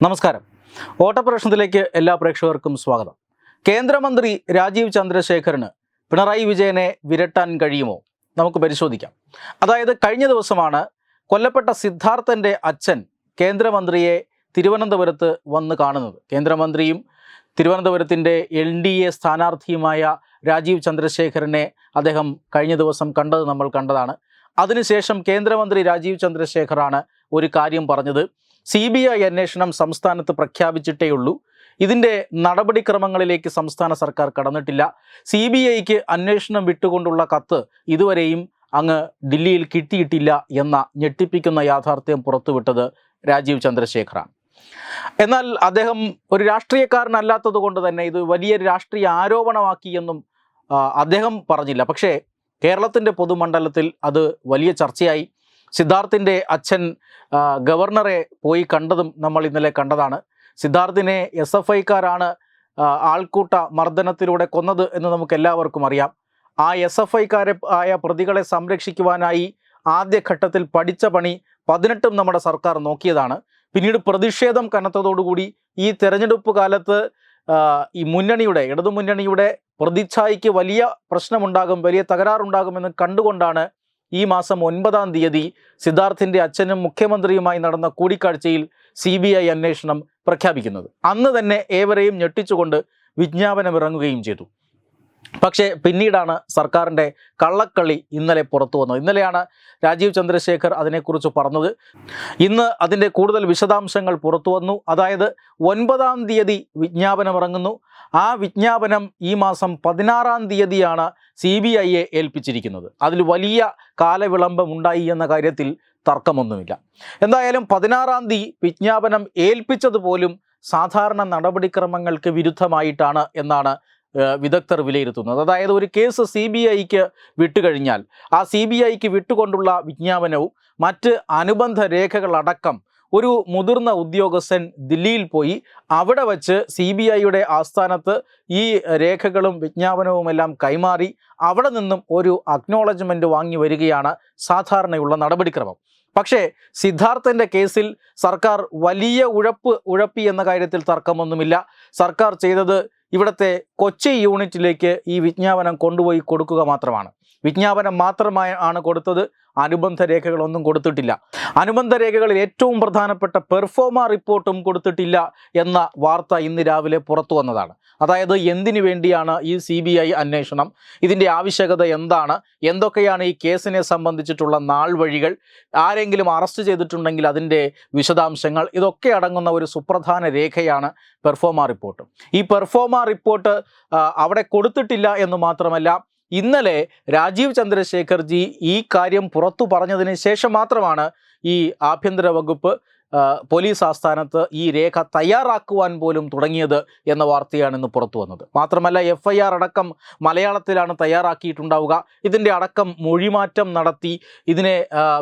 നമസ്കാരം. ഓട്ടപ്രശ്നത്തിലേക്ക് എല്ലാ പ്രേക്ഷകർക്കും സ്വാഗതം. കേന്ദ്രമന്ത്രി രാജീവ് ചന്ദ്രശേഖരന് പിണറായി വിജയനെ വിരട്ടാൻ കഴിയുമോ? നമുക്ക് പരിശോധിക്കാം. അതായത് കഴിഞ്ഞ ദിവസമാണ് കൊല്ലപ്പെട്ട സിദ്ധാർത്ഥന്റെ അച്ഛൻ കേന്ദ്രമന്ത്രിയെ തിരുവനന്തപുരത്ത് വന്ന് കാണുന്നത്. കേന്ദ്രമന്ത്രിയും തിരുവനന്തപുരത്തിന്റെ എൽ ഡി എ സ്ഥാനാർത്ഥിയുമായ രാജീവ് ചന്ദ്രശേഖരനെ അദ്ദേഹം കഴിഞ്ഞ ദിവസം കണ്ടത് നമ്മൾ കണ്ടതാണ്. അതിനുശേഷം കേന്ദ്രമന്ത്രി രാജീവ് ചന്ദ്രശേഖറാണ് ഒരു കാര്യം പറഞ്ഞത്. സി ബി ഐ അന്വേഷണം സംസ്ഥാനത്ത് പ്രഖ്യാപിച്ചിട്ടേ ഉള്ളൂ ഇതിന്റെ നടപടിക്രമങ്ങളിലേക്ക് സംസ്ഥാന സർക്കാർ കടന്നിട്ടില്ല. സി ബി ഐക്ക് അന്വേഷണം വിട്ടുകൊണ്ടുള്ള കത്ത് ഇതുവരെയും അങ്ങ് ദില്ലിയിൽ കിട്ടിയിട്ടില്ല എന്ന ഞെട്ടിപ്പിക്കുന്ന യാഥാർത്ഥ്യം പുറത്തുവിട്ടത് രാജീവ് ചന്ദ്രശേഖറാണ്. എന്നാൽ അദ്ദേഹം ഒരു രാഷ്ട്രീയക്കാരനല്ലാത്തത് കൊണ്ട് തന്നെ ഇത് വലിയ രാഷ്ട്രീയ ആരോപണമാക്കി എന്നും അദ്ദേഹം പറഞ്ഞില്ല. പക്ഷേ കേരളത്തിന്റെ പൊതുമണ്ഡലത്തിൽ അത് വലിയ ചർച്ചയായി. സിദ്ധാർത്ഥിന്റെ അച്ഛൻ ഗവർണറെ പോയി കണ്ടതും നമ്മൾ ഇന്നലെ കണ്ടതാണ്. സിദ്ധാർത്ഥിനെ എസ് എഫ് ഐക്കാരാണ് ആൾക്കൂട്ട മർദ്ദനത്തിലൂടെ കൊന്നത് എന്ന് നമുക്ക് എല്ലാവർക്കും അറിയാം. ആ എസ് എഫ് ഐക്കാരെ ആയ പ്രതികളെ സംരക്ഷിക്കുവാനായി ആദ്യഘട്ടത്തിൽ പഠിച്ച പണി പതിനെട്ടും നമ്മുടെ സർക്കാർ നോക്കിയതാണ്. പിന്നീട് പ്രതിഷേധം കനത്തതോടുകൂടി ഈ തെരഞ്ഞെടുപ്പ് കാലത്ത് ഈ മുന്നണിയുടെ ഇടതുമുന്നണിയുടെ പ്രതിച്ഛായയ്ക്ക് വലിയ പ്രശ്നമുണ്ടാകും വലിയ തകരാറുണ്ടാകുമെന്ന് കണ്ടുകൊണ്ടാണ് ഈ മാസം ഒൻപതാം തീയതി സിദ്ധാർത്ഥിന്റെ അച്ഛനും മുഖ്യമന്ത്രിയുമായി നടന്ന കൂടിക്കാഴ്ചയിൽ സി ബി ഐ അന്വേഷണം പ്രഖ്യാപിക്കുന്നത്. അന്ന് തന്നെ ഏവരെയും ഞെട്ടിച്ചുകൊണ്ട് വിജ്ഞാപനമിറങ്ങുകയും ചെയ്തു. പക്ഷേ പിന്നീടാണ് സർക്കാരിന്റെ കള്ളക്കളി ഇന്നലെ പുറത്തു വന്നത്. ഇന്നലെയാണ് രാജീവ് ചന്ദ്രശേഖർ അതിനെക്കുറിച്ച് പറഞ്ഞത്. ഇന്ന് അതിന്റെ കൂടുതൽ വിശദാംശങ്ങൾ പുറത്തു വന്നു. അതായത് ഒൻപതാം തീയതി വിജ്ഞാപനം ഇറങ്ങുന്നു ആ വിജ്ഞാപനം ഈ മാസം പതിനാറാം തീയതിയാണ് സി ബി ഐയെ ഏൽപ്പിച്ചിരിക്കുന്നത്. അതിൽ വലിയ കാലവിളംബം ഉണ്ടായി എന്ന കാര്യത്തിൽ തർക്കമൊന്നുമില്ല. എന്തായാലും പതിനാറാം തീയതി വിജ്ഞാപനം ഏൽപ്പിച്ചത് പോലും സാധാരണ നടപടിക്രമങ്ങൾക്ക് വിരുദ്ധമായിട്ടാണ് എന്നാണ് വിദഗ്ധർ വിലയിരുത്തുന്നത് അതായത് ഒരു കേസ് സി ബി ഐക്ക് വിട്ടുകഴിഞ്ഞാൽ ആ സി ബി ഐക്ക് വിട്ടുകൊണ്ടുള്ള വിജ്ഞാപനവും മറ്റ് അനുബന്ധ രേഖകളടക്കം ഒരു മുതിർന്ന ഉദ്യോഗസ്ഥൻ ദില്ലിയിൽ പോയി അവിടെ വച്ച് സി ബി ഐയുടെ ആസ്ഥാനത്ത് ഈ രേഖകളും വിജ്ഞാപനവുമെല്ലാം കൈമാറി അവിടെ നിന്നും ഒരു അക്നോളജ്മെന്റ് വാങ്ങി വരികയാണ് സാധാരണയുള്ള നടപടിക്രമം. പക്ഷേ സിദ്ധാർത്ഥന്റെ കേസിൽ സർക്കാർ വലിയ ഉഴപ്പ് ഉഴപ്പി എന്ന കാര്യത്തിൽ തർക്കമൊന്നുമില്ല. സർക്കാർ ചെയ്തത് ഇവിടുത്തെ കൊച്ചി യൂണിറ്റിലേക്ക് ഈ വിജ്ഞാപനം കൊണ്ടുപോയി കൊടുക്കുക മാത്രമാണ്. വിജ്ഞാപനം മാത്രമായി ആണ് കൊടുത്തത്. അനുബന്ധ രേഖകളൊന്നും കൊടുത്തിട്ടില്ല. അനുബന്ധ രേഖകളിൽ ഏറ്റവും പ്രധാനപ്പെട്ട പെർഫോമ റിപ്പോർട്ടും കൊടുത്തിട്ടില്ല എന്ന വാർത്ത ഇന്ന് രാവിലെ പുറത്തു വന്നതാണ്. അതായത് എന്തിനു വേണ്ടിയാണ് ഈ സി ബി ഐ അന്വേഷണം? ഇതിന്റെ ആവശ്യകത എന്താണ്? എന്തൊക്കെയാണ് ഈ കേസിനെ സംബന്ധിച്ചിട്ടുള്ള നാൾ വഴികൾ? ആരെങ്കിലും അറസ്റ്റ് ചെയ്തിട്ടുണ്ടെങ്കിൽ അതിന്റെ വിശദാംശങ്ങൾ? ഇതൊക്കെ അടങ്ങുന്ന ഒരു സുപ്രധാന രേഖയാണ് പെർഫോമ റിപ്പോർട്ട്. ഈ പെർഫോമ റിപ്പോർട്ട് അവിടെ കൊടുത്തിട്ടില്ല എന്ന് മാത്രമല്ല ഇന്നലെ രാജീവ് ചന്ദ്രശേഖർജി ഈ കാര്യം പുറത്തു പറഞ്ഞതിന് ശേഷം മാത്രമാണ് ഈ ആഭ്യന്തര വകുപ്പ് പോലീസ് ആസ്ഥാനത്ത് ഈ രേഖ തയ്യാറാക്കുവാൻ പോലും തുടങ്ങിയത് എന്ന വാർത്തയാണ് ഇന്ന് പുറത്തു വന്നത്. മാത്രമല്ല എഫ് ഐ ആർ അടക്കം മലയാളത്തിലാണ് തയ്യാറാക്കിയിട്ടുണ്ടാവുക. ഇതിന്റെ അടക്കം മൊഴിമാറ്റം നടത്തി ഇതിനെ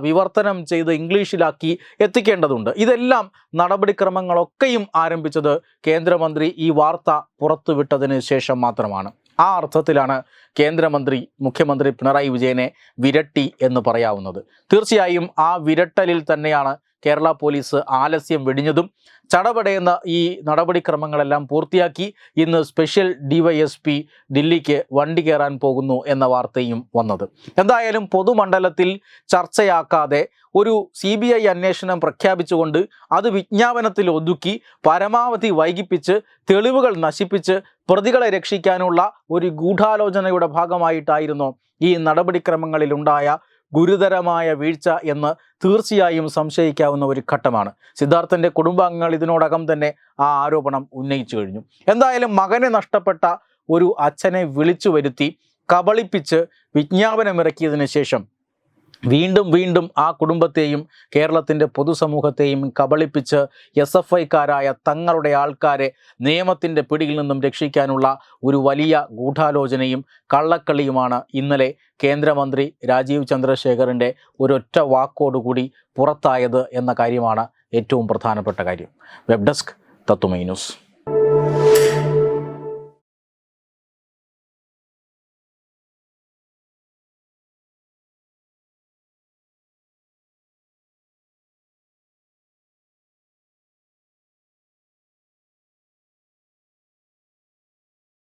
വിവർത്തനം ചെയ്ത് ഇംഗ്ലീഷിലാക്കി എത്തിക്കേണ്ടതുണ്ട്. ഇതെല്ലാം നടപടിക്രമങ്ങളൊക്കെയും ആരംഭിച്ചത് കേന്ദ്രമന്ത്രി ഈ വാർത്ത പുറത്തുവിട്ടതിന് ശേഷം മാത്രമാണ്. ആ അർത്ഥത്തിലാണ് കേന്ദ്രമന്ത്രി മുഖ്യമന്ത്രി പിണറായി വിജയനെ വിരട്ടി എന്ന് പറയാവുന്നത്. തീർച്ചയായും ആ വിരട്ടലിൽ തന്നെയാണ് കേരള പോലീസ് ആലസ്യം വെടിഞ്ഞതും ചടപടയുന്ന ഈ നടപടിക്രമങ്ങളെല്ലാം പൂർത്തിയാക്കി ഇന്ന് സ്പെഷ്യൽ ഡിവൈഎസ്പി ദില്ലിക്ക് വണ്ടി കയറാൻ പോകുന്നു എന്ന വാർത്തയും വന്നത്. എന്തായാലും പൊതുമണ്ഡലത്തിൽ ചർച്ചയാക്കാതെ ഒരു സി ബി ഐ അന്വേഷണം പ്രഖ്യാപിച്ചുകൊണ്ട് അത് വിജ്ഞാപനത്തിൽ ഒതുക്കി പരമാവധി വൈകിപ്പിച്ച് തെളിവുകൾ നശിപ്പിച്ച് പ്രതികളെ രക്ഷിക്കാനുള്ള ഒരു ഗൂഢാലോചനയുടെ ഭാഗമായിട്ടായിരുന്നു ഈ നടപടിക്രമങ്ങളിലുണ്ടായ ഗുരുതരമായ വീഴ്ച എന്ന് തീർച്ചയായും സംശയിക്കാവുന്ന ഒരു ഘട്ടമാണ്. സിദ്ധാർത്ഥന്റെ കുടുംബാംഗങ്ങൾ ഇതിനോടകം തന്നെ ആ ആരോപണം ഉന്നയിച്ചു കഴിഞ്ഞു. എന്തായാലും മകനെ നഷ്ടപ്പെട്ട ഒരു അച്ഛനെ വിളിച്ചു വരുത്തി കബളിപ്പിച്ച് വിജ്ഞാപനമിറക്കിയതിന് ശേഷം വീണ്ടും വീണ്ടും ആ കുടുംബത്തെയും കേരളത്തിന്റെ പൊതുസമൂഹത്തെയും കബളിപ്പിച്ച് എസ് എഫ് ഐക്കാരായ തങ്ങളുടെ ആൾക്കാരെ നിയമത്തിന്റെ പിടിയിൽ നിന്നും രക്ഷിക്കാനുള്ള ഒരു വലിയ ഗൂഢാലോചനയും കള്ളക്കളിയുമാണ് ഇന്നലെ കേന്ദ്രമന്ത്രി രാജീവ് ചന്ദ്രശേഖറിന്റെ ഒരൊറ്റ വാക്കോടുകൂടി പുറത്തായത് എന്ന കാര്യമാണ് ഏറ്റവും പ്രധാനപ്പെട്ട കാര്യം. വെബ് ഡെസ്ക് തത്തുമൈ ന്യൂസ്.